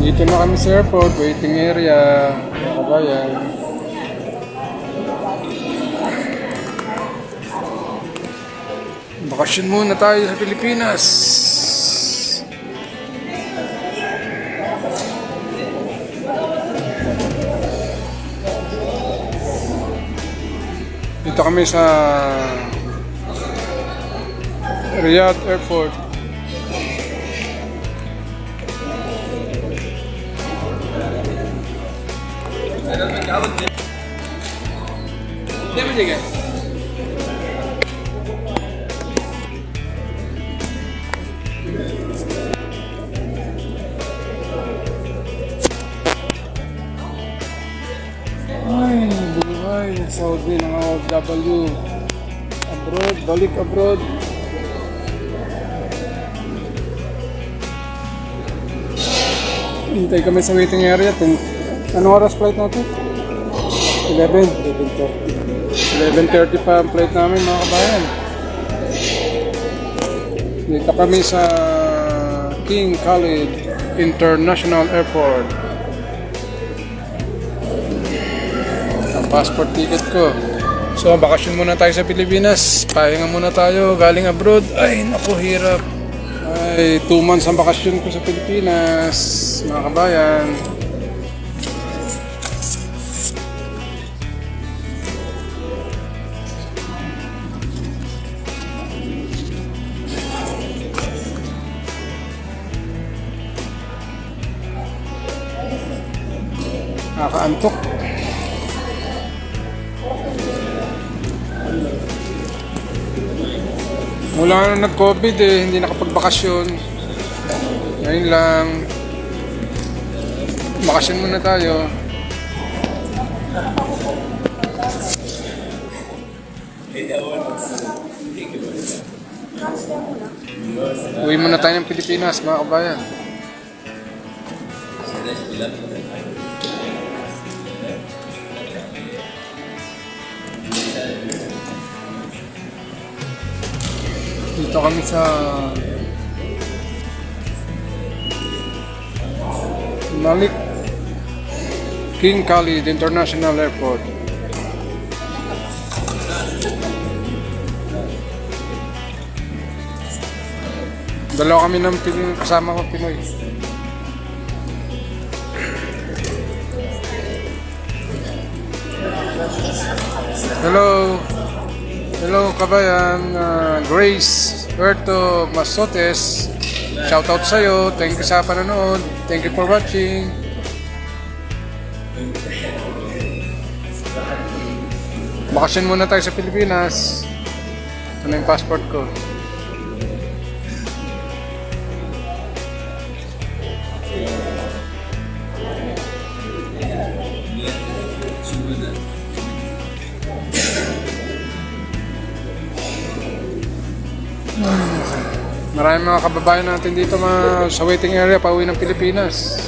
Dito na kami sa airport, waiting area. Mga kabayan. Bakasyon muna tayo sa Pilipinas. Dito kami sa Riyadh Airport. Ay, buhay. Saudi ng OFW. Abroad, balik abroad. Hintay kami sa waiting area. Ten, anong oras flight natin? 11. 11.30. 11.30 pa ang flight namin mga kabayan. Dito kami sa King Khalid International Airport. ang passport ticket ko. So, bakasyon muna tayo sa Pilipinas. Pahinga muna tayo. Galing abroad. Ay, naku, hirap. Ay, two months ang bakasyon ko sa Pilipinas. Mga kabayan. Na nag-COVID eh, hindi nakapagbakasyon. Ngayon lang. Bakasyon muna tayo. Uwi muna tayo ng Pilipinas, mga kabayan. Dito kami sa Malik King Khalid International Airport. Dalawa kami ng Pinoy, kasama ko Pinoy. Hello. Hello kabayan, uh, Grace Berto Masotes. Shout out sa iyo. Thank you sa panonood. Thank you for watching. Bakasyon muna tayo sa Pilipinas. Ano yung passport ko? Maraming mga kababayan natin dito mga sa waiting area pauwi ng Pilipinas.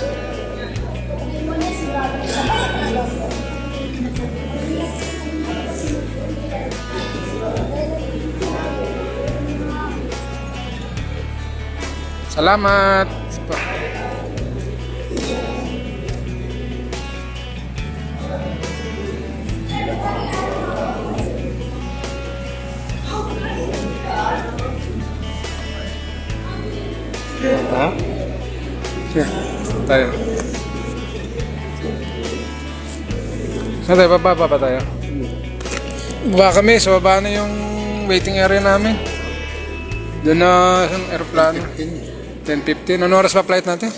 Salamat. Ha? Sige, tayo. Saan tayo? Baba, baba tayo. Baba kami, sa baba na yung waiting area namin. Doon na sa aeroplano. 10.15. Ano oras pa flight natin?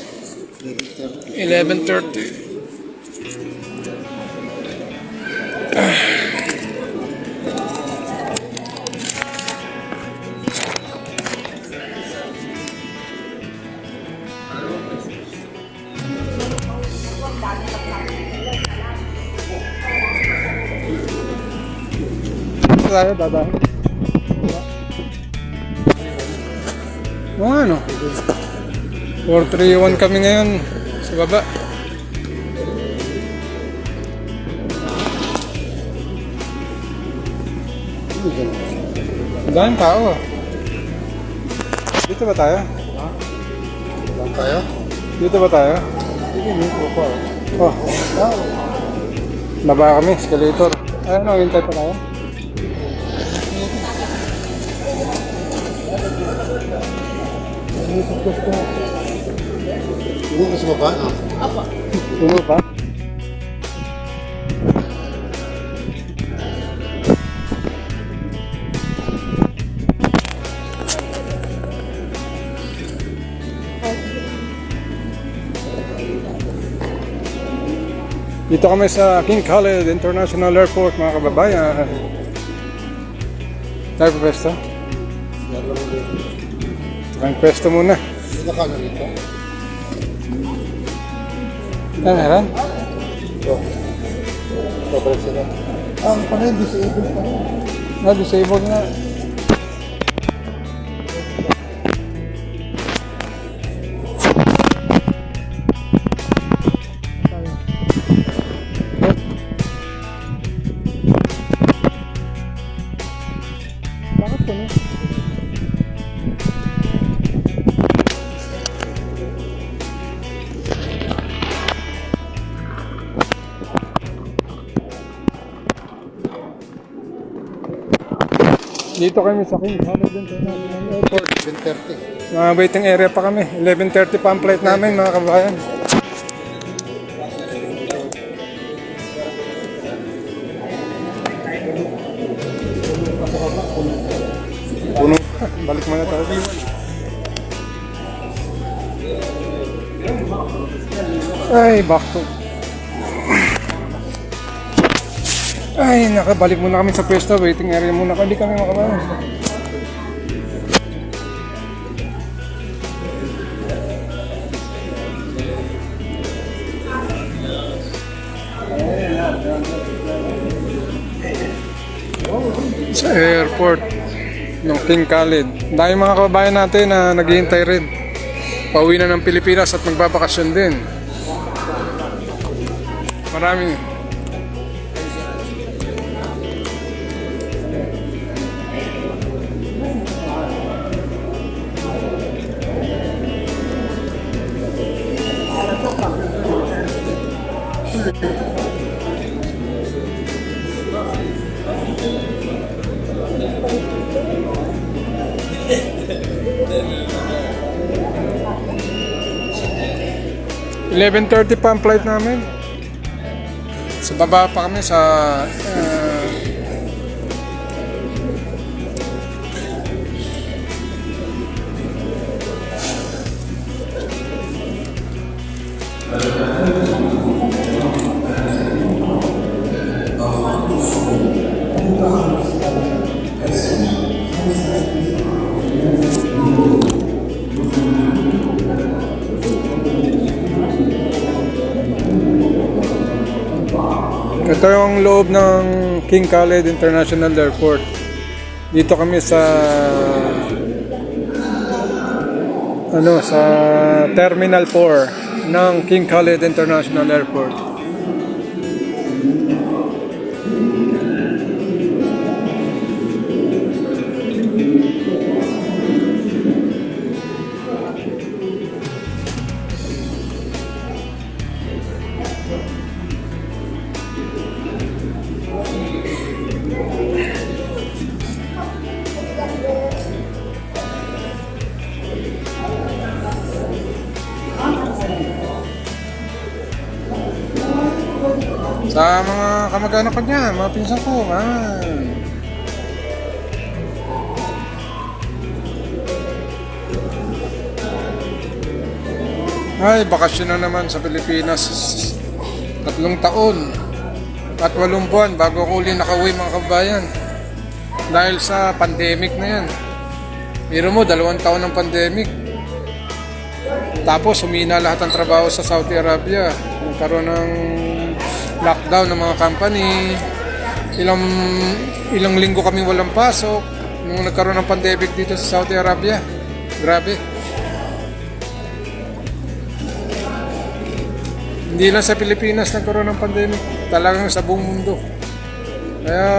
11.30. tayo? Dadahan? Oo nga no. 431 kami ngayon sa baba. Daming tao ah. Dito ba tayo? Lang tayo? Dito ba tayo? Oh. Baba kami, escalator. Ano, hintay pa tayo? Hindi ko sa baba, no? Puno pa? Dito kami sa King Khaled International Airport, mga kababayan. Tayo pa pwesto? Ang pwesto muna. Hindi na ka na rito. Ano meron? Sobrang sila. Ah, pa rin, disabled pa rin. Ah, disabled nga. Dito kami sa King Khaled International Airport. 7.30. Mga waiting area pa kami. 11.30 pa ang flight namin mga kabayan. Puno. Balik muna tayo. Ay, back to. Ay, nakabalik muna kami sa pwesto. Waiting area muna. Hindi kami makabahan. sa airport ng King Khalid. Dahil mga kababayan natin na naghihintay rin. Pauwi na ng Pilipinas at magbabakasyon din. Marami 11.30 pa ang flight namin. Sa baba pa kami sa eh, Ito yung loob ng King Khaled International Airport. Dito kami sa ano sa Terminal 4 ng King Khaled International Airport. Kamag-anak ko niya, mga pinsan ko, man. Ay, bakasyon na naman sa Pilipinas. Tatlong taon at walong buwan bago ko uli nakauwi mga kabayan. Dahil sa pandemic na yan. Biro mo, dalawang taon ng pandemic. Tapos humina lahat ng trabaho sa Saudi Arabia. Nagkaroon ng lockdown ng mga company. Ilang ilang linggo kami walang pasok nung nagkaroon ng pandemic dito sa Saudi Arabia. Grabe. Hindi lang sa Pilipinas nagkaroon ng pandemic, talagang sa buong mundo. Kaya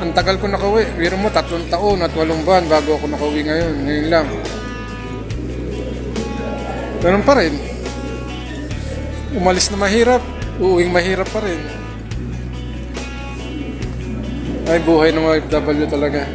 ang tagal ko nakauwi. Biro mo, tatlong taon at walong buwan bago ako nakauwi ngayon. Ngayon lang. Ganun pa rin. umalis na mahirap, uuwing mahirap pa rin. Ay, buhay ng mga OFW talaga.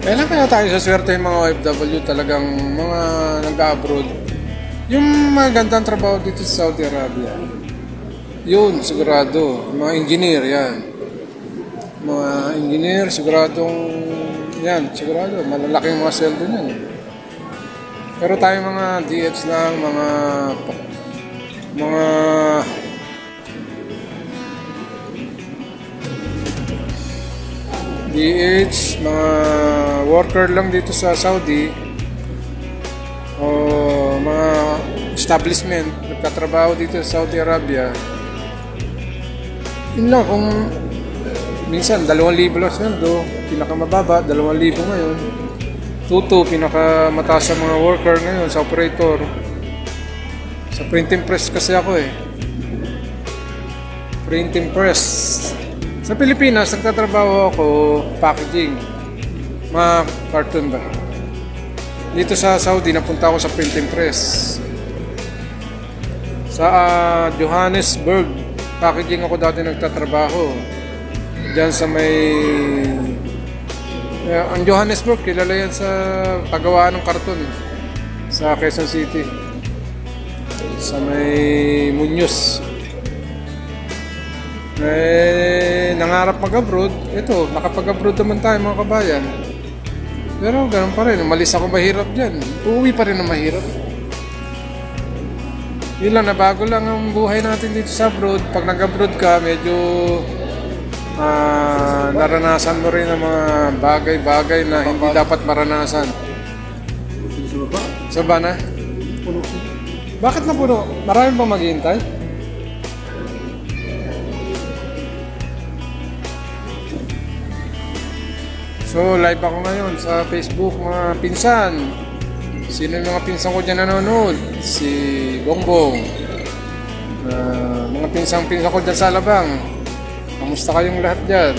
Kailan kaya tayo sa swerte yung mga OFW talagang mga nag-abroad? Yung magandang trabaho dito sa Saudi Arabia. Yun, sigurado. Mga engineer, yan. Mga engineer, siguradong yan, sigurado. Malalaking mga sweldo niyan. Pero tayo mga DH lang, mga mga DH, mga worker lang dito sa Saudi o mga establishment nagtatrabaho dito sa Saudi Arabia yun lang kung minsan 2,000 lang sweldo pinakamababa 2,000 ngayon tuto pinakamataas sa mga worker ngayon sa operator sa printing press kasi ako eh printing press sa Pilipinas, nagtatrabaho ako packaging. Mga cartoon ba? Dito sa Saudi, napunta ako sa printing press. Sa ah, Johannesburg, packaging ako dati nagtatrabaho. Diyan sa may... Eh, ang Johannesburg, kilala yan sa paggawaan ng karton. Sa Quezon City. Sa may Muñoz. Eh, nangarap mag-abroad. Ito, nakapag-abroad naman tayo mga kabayan. Pero ganun pa rin, umalis ako mahirap dyan. Uuwi pa rin na mahirap. Yun lang, nabago lang ang buhay natin dito sa abroad. Pag nag-abroad ka, medyo ah, naranasan mo rin ang mga bagay-bagay na hindi dapat maranasan. Sa ba na? Bakit na puno? Marami pa maghihintay? So, live ako ngayon sa Facebook, mga pinsan. Sino yung mga pinsan ko dyan nanonood? Si Bongbong. Ah, mga pinsang-pinsan ko dyan sa Alabang. Kamusta kayong lahat dyan?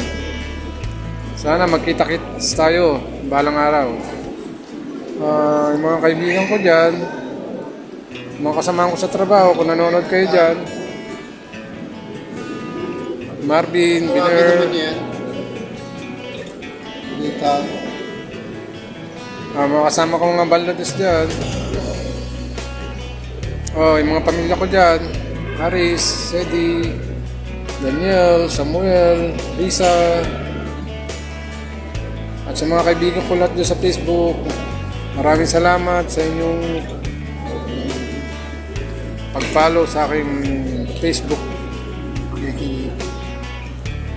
Sana magkita-kits tayo balang araw. Ah, yung mga kaibigan ko dyan, mga kasamahan ko sa trabaho, kung nanonood kayo dyan, Marvin, Biner. Dita. Ah, mga kasama ko mga Bangladesh dyan. Oh, yung mga pamilya ko dyan, Haris, Sedi, Daniel, Samuel, Lisa, at sa mga kaibigan ko lahat dyan sa Facebook, maraming salamat sa inyong pag-follow sa aking Facebook.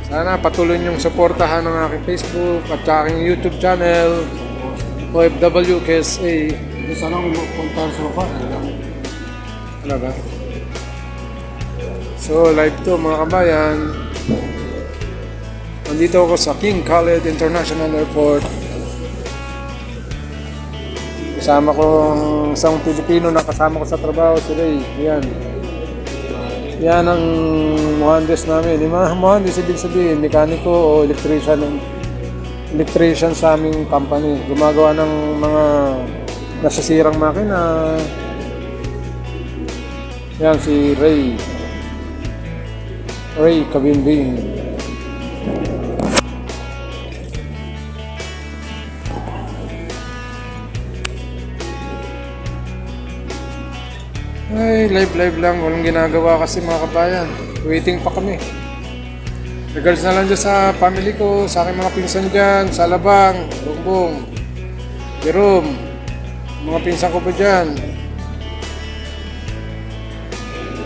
Sana patuloy niyong suportahan ang aking Facebook at sa aking YouTube channel, OFW KSA. Sana kung punta sa baba. Ano ba? So, live to mga kabayan. Nandito ako sa King Khaled International Airport. Kasama ko ang isang Pilipino na kasama ko sa trabaho, si Ray. Yan. Yan ang muhandes namin. Yung mga muhandes, ibig sabihin, mekaniko o electrician, electrician sa aming company. Gumagawa ng mga nasasirang makina, yan si Ray. Ray Kabimbing. Ay, live live lang. Walang ginagawa kasi mga kabayan. Waiting pa kami. Regards na lang dyan sa family ko, sa aking mga pinsan dyan, sa Alabang, Bongbong, Jerome, mga pinsan ko pa dyan.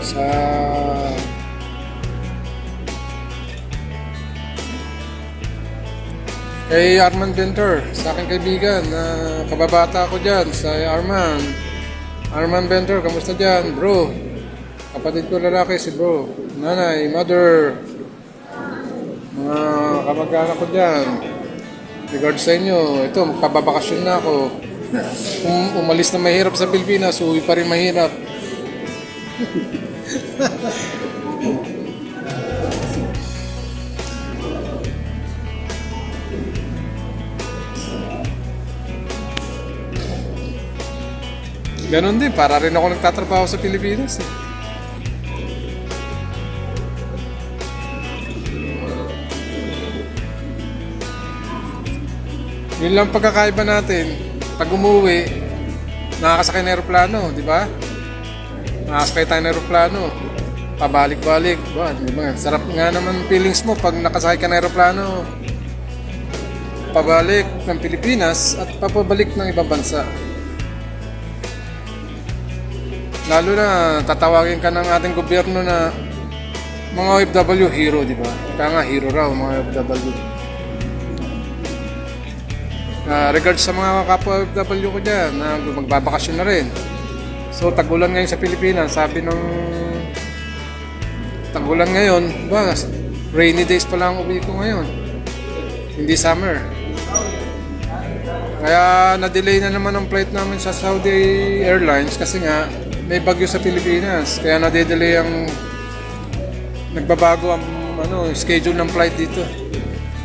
Sa kay Arman Benter, sa aking kaibigan na kababata ko dyan, sa Arman. Arman Benter, kamusta dyan, bro? Kapatid ko lalaki si bro. Nanay, mother, mga kamag-anak ko dyan. Regards sa inyo, ito, magpapabakasyon na ako. Kung umalis na mahirap sa Pilipinas, uwi pa rin mahirap. Ganon din, para rin ako nagtatrabaho sa Pilipinas. Eh. Yun lang pagkakaiba natin. Pag umuwi, nakakasakay ng aeroplano, di ba? Nakakasakay tayo ng aeroplano. Pabalik-balik. Ba, di ba? Sarap nga naman feelings mo pag nakasakay ka ng aeroplano. Pabalik ng Pilipinas at papabalik ng ibang bansa. Lalo na tatawagin ka ng ating gobyerno na mga OFW hero, di ba? Kaya nga hero raw mga OFW. Ah, regards sa mga kapwa OFW ko dyan na magbabakasyon na rin. So, tagulan ngayon sa Pilipinas, sabi nung tagulan ngayon, ba, rainy days pa lang uwi ko ngayon. Hindi summer. Kaya na-delay na naman ang flight namin sa Saudi Airlines kasi nga may bagyo sa Pilipinas. Kaya na-delay ang nagbabago ang ano, schedule ng flight dito.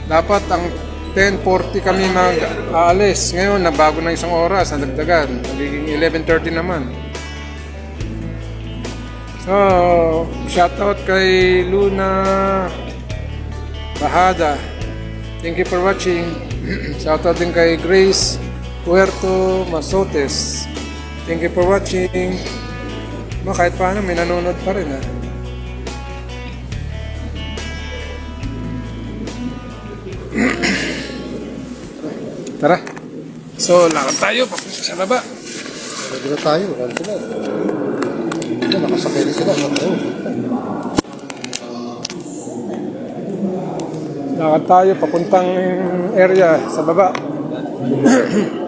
Dapat ang 10.40 kami mag-aalis. Ngayon, nabago na isang oras, nadagdagan. Nagiging 11.30 naman. So, shoutout kay Luna Bahada. Thank you for watching. shoutout din kay Grace Puerto Masotes. Thank you for watching. No, kahit paano, may nanonood pa rin ha. Tara. So, lakad tayo papunta sa baba. Pwede na tayo. Wala sila. Ito, nakasakay na sila. Ano? Lakad tayo papuntang area sa baba.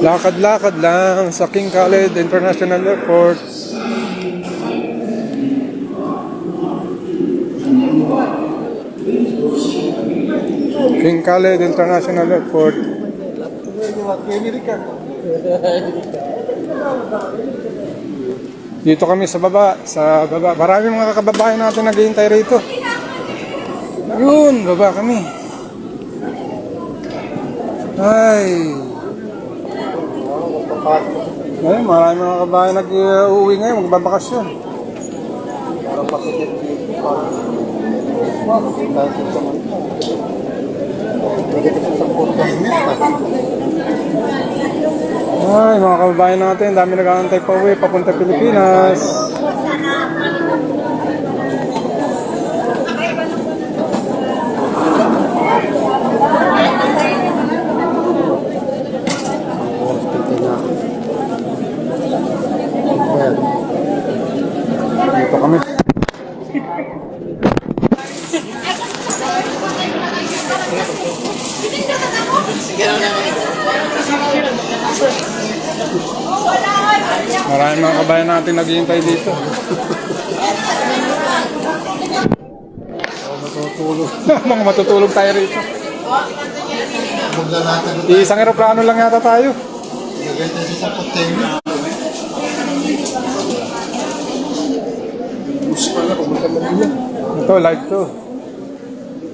Lakad-lakad lang sa King Khaled International Airport. King Khaled International Airport. Dito kami sa baba, sa baba. Maraming mga kababayan natin naghihintay rito. Yun, baba kami. Ay. Ngayon, maraming mga kababayan nag-uwi ngayon, magbabakasyon. Parang pasikip dito. Parang... Tayo sa podcast nito. Ay, mga kababayan natin, dami nag-aantay pa uwi, papunta Pilipinas. Ayan. Dito kami. Maraming mga kabayan natin naghihintay dito. Matutulog. mga matutulog tayo rito. Isang aeroplano lang yata tayo. Lagay tayo sa container. Ito, live to.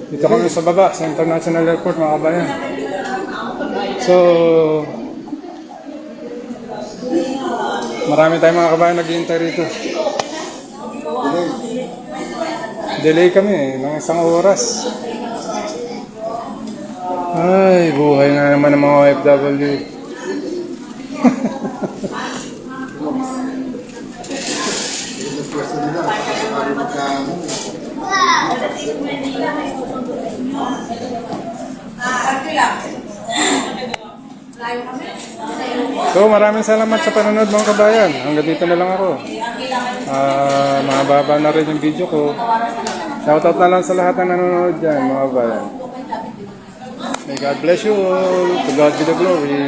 Dito kami sa baba, sa International Airport, mga kabayan. So, marami tayong mga kabayan naghihintay rito. Delay kami eh, ng isang oras. Ay, buhay nga naman ng mga OFW. Yung pwesto nila, para magkano. So maraming salamat sa panonood mga kabayan. Hanggang dito na lang ako. Ah, mahaba na rin yung video ko. Shoutout na lang sa lahat ng nanonood dyan mga kabayan. May God bless you all. To God be the glory.